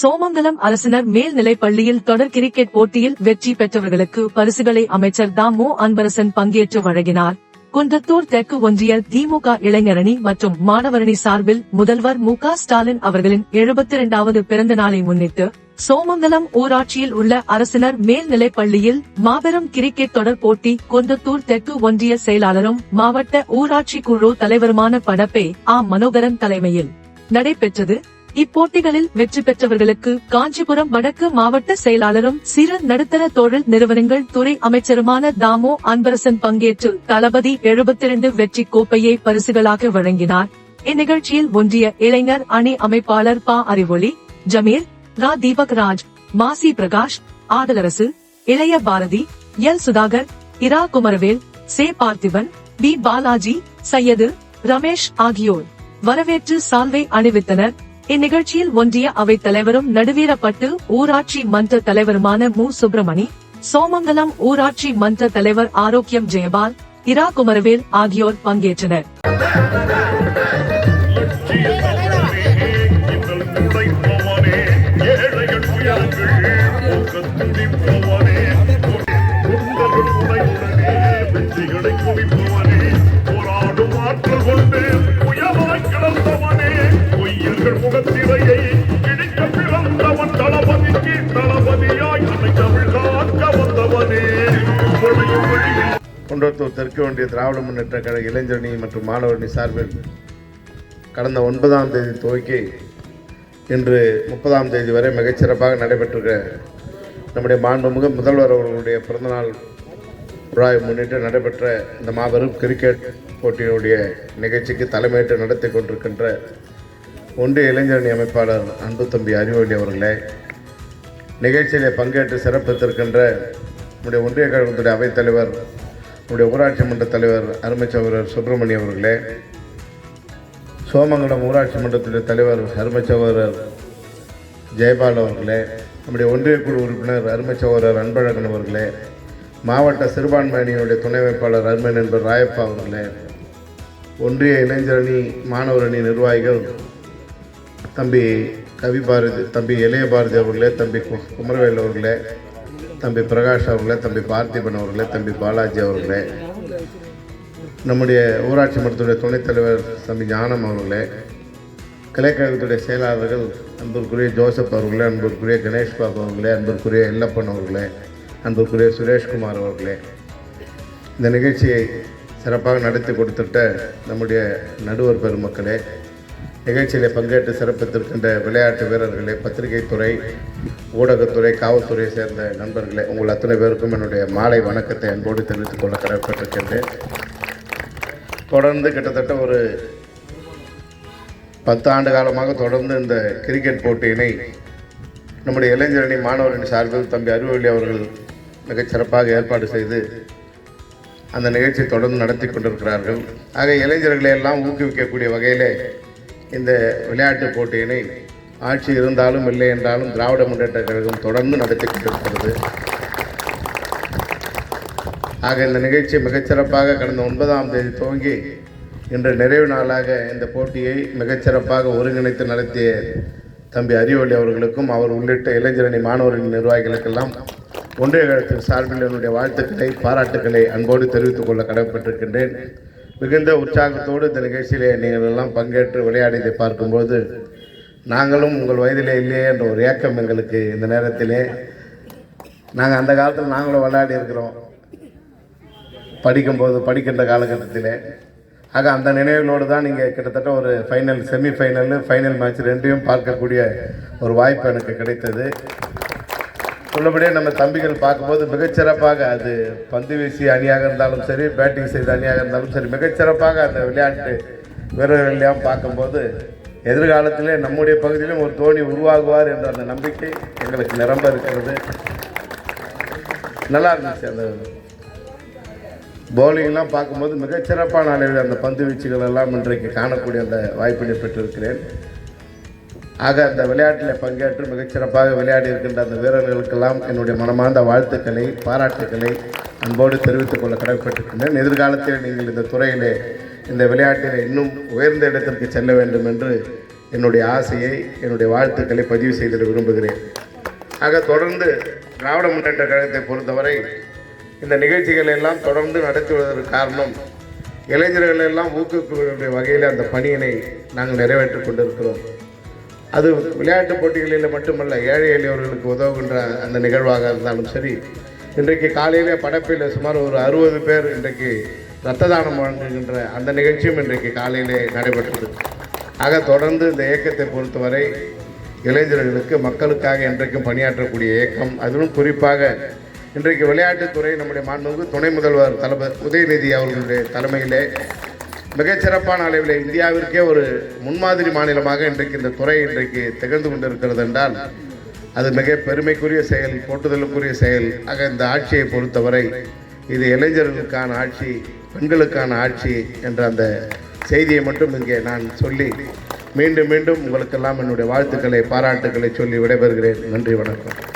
சோமங்கலம் அரசினர் மேல்நிலைப்பள்ளியில் தொடர் கிரிக்கெட் போட்டியில் வெற்றி பெற்றவர்களுக்கு பரிசுகளை அமைச்சர் தாமோ அன்பரசன் பங்கேற்று வழங்கினார். குன்றத்தூர் தெற்கு ஒன்றிய திமுக இளைஞரணி மற்றும் மாணவரணி சார்பில் முதல்வர் மு ஸ்டாலின் அவர்களின் எழுபத்தி இரண்டாவது பிறந்த நாளை முன்னிட்டு சோமங்கலம் ஊராட்சியில் உள்ள அரசினர் மேல்நிலைப்பள்ளியில் மாபெரும் கிரிக்கெட் தொடர் போட்டி குன்றத்தூர் தெற்கு ஒன்றிய செயலாளரும் மாவட்ட ஊராட்சி குழு தலைவருமான படப்பே ஆ. மனோகரன் தலைமையில் நடைபெற்றது. இப்போட்டிகளில் வெற்றி பெற்றவர்களுக்கு காஞ்சிபுரம் வடக்கு மாவட்ட செயலாளரும் சிறு நடுத்தர தொழில் நிறுவனங்கள் துறை அமைச்சருமான தாமோ அன்பரசன் பங்கேற்று தளபதி எழுபத்தி இரண்டு வெற்றி கோப்பையை பரிசுகளாக வழங்கினார். இந்நிகழ்ச்சியில் ஒன்றிய இளைஞர் அணி அமைப்பாளர் பா அறிவொளி ஜமீர் ரா தீபக் ராஜ் மாசி பிரகாஷ் ஆடலரசு இளைய பாரதி எல் சுதாகர் இரா குமரவேல் சே பார்த்திபன் பி பாலாஜி சையது ரமேஷ் ஆகியோர் வரவேற்று சால்வை அணிவித்தனர். இந்நிகழ்ச்சியில் ஒன்றிய அவைத் தலைவரும் நடுவீரப்பட்டு ஊராட்சி மன்ற தலைவருமான மு. சுப்பிரமணி சோமங்கலம் ஊராட்சி மன்ற தலைவர் ஆரோக்கியம் ஜெயபால் இரா குமரவேல் ஆகியோர் பங்கேற்றனர். குன்றத்தூர் தெற்கு ஒன்றிய திராவிட முன்னேற்ற கழக இளைஞரணி மற்றும் மாணவரணி சார்பில் கடந்த ஒன்பதாம் தேதி துவக்கி இன்று முப்பதாம் தேதி வரை மிகச்சிறப்பாக நடைபெற்றிருக்க நம்முடைய மாண்புமிகு முதல்வர் அவர்களுடைய பிறந்தநாள் விழாவை முன்னிட்டு நடைபெற்ற இந்த மாபெரும் கிரிக்கெட் போட்டியினுடைய நிகழ்ச்சிக்கு தலைமையேற்று நடத்தி கொண்டிருக்கின்ற ஒன்றிய இளைஞரணி அமைப்பாளர் அன்பு தம்பி அறிவொழி அவர்களே நிகழ்ச்சியிலே பங்கேற்று சிறப்பித்திருக்கின்ற நம்முடைய ஒன்றிய கழகத்துடைய அவைத்தலைவர் நம்முடைய ஊராட்சி மன்ற தலைவர் அருமை சகோதரர் சுப்பிரமணிய அவர்களே சோமங்கலம் ஊராட்சி மன்றத்துடைய தலைவர் அருமை சகோதரர் ஜெயபால் அவர்களே நம்முடைய ஒன்றிய குழு உறுப்பினர் அருமை சகோதரர் அன்பழகன் அவர்களே மாவட்ட சிறுபான்மை அணியினுடைய துணை அமைப்பாளர் அருமை நண்பர் ராயப்பா அவர்களே ஒன்றிய இளைஞரணி மாணவர் அணி நிர்வாகிகள் தம்பி கவி பாரதி தம்பி இளைய பாரதி அவர்களே தம்பி கு- குமரவேல் அவர்களே தம்பி பிரகாஷ் அவர்களே தம்பி பார்த்திபன் அவர்களே தம்பி பாலாஜி அவர்களே நம்முடைய ஊராட்சி மன்றத்துடைய துணைத் தலைவர் தம்பி ஞானம் அவர்களே கலைக்கழகத்துடைய செயலாளர்கள் அன்பிற்குரிய ஜோசப் அவர்களே அன்பிற்குரிய கணேஷ் பாபு அவர்களே அன்பிற்குரிய எல்லப்பன் அவர்களே அன்பிற்குரிய சுரேஷ்குமார் அவர்களே இந்த நிகழ்ச்சியை சிறப்பாக நடத்தி கொடுத்துட்ட நம்முடைய நடுவர் பெருமக்களே நிகழ்ச்சியில் பங்கேற்று சிறப்பித்திருக்கின்ற விளையாட்டு வீரர்களே பத்திரிகை துறை ஊடகத்துறை காவல்துறையை சேர்ந்த நண்பர்களே உங்கள் அத்தனை பேருக்கும் என்னுடைய மாலை வணக்கத்தை அன்போடு தெரிவித்துக் கொள்ள கடற்பட்டிருக்கின்றேன் தொடர்ந்து கிட்டத்தட்ட ஒரு பத்து ஆண்டு காலமாக தொடர்ந்து இந்த கிரிக்கெட் போட்டியினை நம்முடைய இளைஞரணி மாணவரணி சார்பில் தம்பி அறிவொளி அவர்கள் மிகச் சிறப்பாக ஏற்பாடு செய்து அந்த நிகழ்ச்சியை தொடர்ந்து நடத்தி கொண்டிருக்கிறார்கள். ஆக இளைஞர்களை எல்லாம் ஊக்குவிக்கக்கூடிய வகையிலே இந்த விளையாட்டு போட்டியினை ஆட்சி இருந்தாலும் இல்லை என்றாலும் திராவிட முன்னேற்ற கழகம் தொடர்ந்து நடத்தி கொண்டிருக்கிறது. ஆக இந்த நிகழ்ச்சி மிகச்சிறப்பாக கடந்த ஒன்பதாம் தேதி துவங்கி இன்று நிறைவு நாளாக இந்த போட்டியை மிகச்சிறப்பாக ஒருங்கிணைத்து நடத்திய தம்பி அறிவொளி அவர்களுக்கும் அவர் உள்ளிட்ட இளைஞரணி மாணவரின் நிர்வாகிகளுக்கெல்லாம் ஒன்றிய கழகத்தின் சார்பில் என்னுடைய வாழ்த்துக்களை பாராட்டுக்களை அன்போடு தெரிவித்துக் கொள்ள கடமைப்பட்டிருக்கின்றேன். மிகுந்த உற்சாகத்தோடு இந்த நிகழ்ச்சியிலே நீங்கள் எல்லாம் பங்கேற்று விளையாடியதை பார்க்கும்போது நாங்களும் உங்கள் வயதிலே இல்லையே என்ற ஒரு ஏக்கம் எங்களுக்கு இந்த நேரத்திலே. நாங்கள் அந்த காலத்தில் நாங்களும் விளையாடி இருக்கிறோம். படிக்கும்போது படிக்கின்ற காலகட்டத்தில். ஆக அந்த நினைவுகளோடு தான் நீங்கள் கிட்டத்தட்ட ஒரு ஃபைனல் செமிஃபைனல் ஃபைனல் மேட்ச் ரெண்டையும் பார்க்கக்கூடிய ஒரு வாய்ப்பு எனக்கு கிடைத்தது. உள்ளபடியே நம்ம தம்பிகள் பார்க்கும்போது மிகச்சிறப்பாக அது பந்து வீசிய அணியாக இருந்தாலும் சரி பேட்டிங் செய்த அணியாக இருந்தாலும் சரி மிகச்சிறப்பாக அந்த விளையாட்டு வீரர்கள் எல்லாம் பார்க்கும்போது எதிர்காலத்திலே நம்முடைய பகுதியிலும் ஒரு தோணி உருவாகுவார் என்ற அந்த நம்பிக்கை எங்களுக்கு நிரம்ப இருக்கிறது. நல்லா இருந்துச்சு அந்த பவுலிங்லாம் பார்க்கும்போது மிகச்சிறப்பான அளவில் அந்த பந்து வீச்சுகள் எல்லாம் இன்றைக்கு காணக்கூடிய அந்த வாய்ப்பினை பெற்றிருக்கிறேன். ஆக அந்த விளையாட்டில் பங்கேற்று மிகச்சிறப்பாக விளையாடி இருக்கின்ற அந்த வீரர்களுக்கெல்லாம் என்னுடைய மனமார்ந்த வாழ்த்துக்களை பாராட்டுக்களை அன்போடு தெரிவித்துக் கொள்ள கடமைப்பட்டிருக்கின்றேன். எதிர்காலத்தில் நீங்கள் இந்த துறையிலே இந்த விளையாட்டில் இன்னும் உயர்ந்த இடத்திற்கு செல்ல வேண்டும் என்று என்னுடைய ஆசையை என்னுடைய வாழ்த்துக்களை பதிவு செய்திட விரும்புகிறேன். ஆக தொடர்ந்து திராவிட முன்னேற்ற கழகத்தை பொறுத்தவரை இந்த நிகழ்ச்சிகள் எல்லாம் தொடர்ந்து நடத்துவதற்கு காரணம் இளைஞர்கள் எல்லாம் ஊக்குவிக்கக்கூடிய வகையில் அந்த பணியினை நாங்கள் நிறைவேற்றிக் கொண்டிருக்கிறோம். அது விளையாட்டு போட்டிகளில் மட்டுமல்ல ஏழை எளியவர்களுக்கு உதவுகின்ற அந்த நிகழ்வாக இருந்தாலும் சரி இன்றைக்கு காலையிலே படப்பில் சுமார் ஒரு அறுபது பேர் இன்றைக்கு இரத்த தானம் வழங்குகின்ற அந்த நிகழ்ச்சியும் இன்றைக்கு காலையிலே நடைபெற்றது. ஆக தொடர்ந்து இந்த இயக்கத்தை பொறுத்தவரை இளைஞர்களுக்கு மக்களுக்காக இன்றைக்கும் பணியாற்றக்கூடிய இயக்கம். அதிலும் குறிப்பாக இன்றைக்கு விளையாட்டுத்துறை நம்முடைய மாண்புமிகு துணை முதல்வர் தளபதி உதயநிதி அவர்களுடைய தலைமையிலே மிகச்சிறப்பான அளவில் இந்தியாவிற்கே ஒரு முன்மாதிரி மாநிலமாக இன்றைக்கு இந்த துறை இன்றைக்கு திகழ்ந்து கொண்டிருக்கிறது என்றால் அது மிக பெருமைக்குரிய செயல் போட்டுதலுக்குரிய செயல் ஆக இந்த ஆட்சியை பொறுத்தவரை இது இளைஞர்களுக்கான ஆட்சி பெண்களுக்கான ஆட்சி என்ற அந்த செய்தியை மட்டும் இங்கே நான் சொல்லி மீண்டும் மீண்டும் உங்களுக்கெல்லாம் என்னுடைய வாழ்த்துக்களை பாராட்டுக்களை சொல்லி விடைபெறுகிறேன். நன்றி வணக்கம்.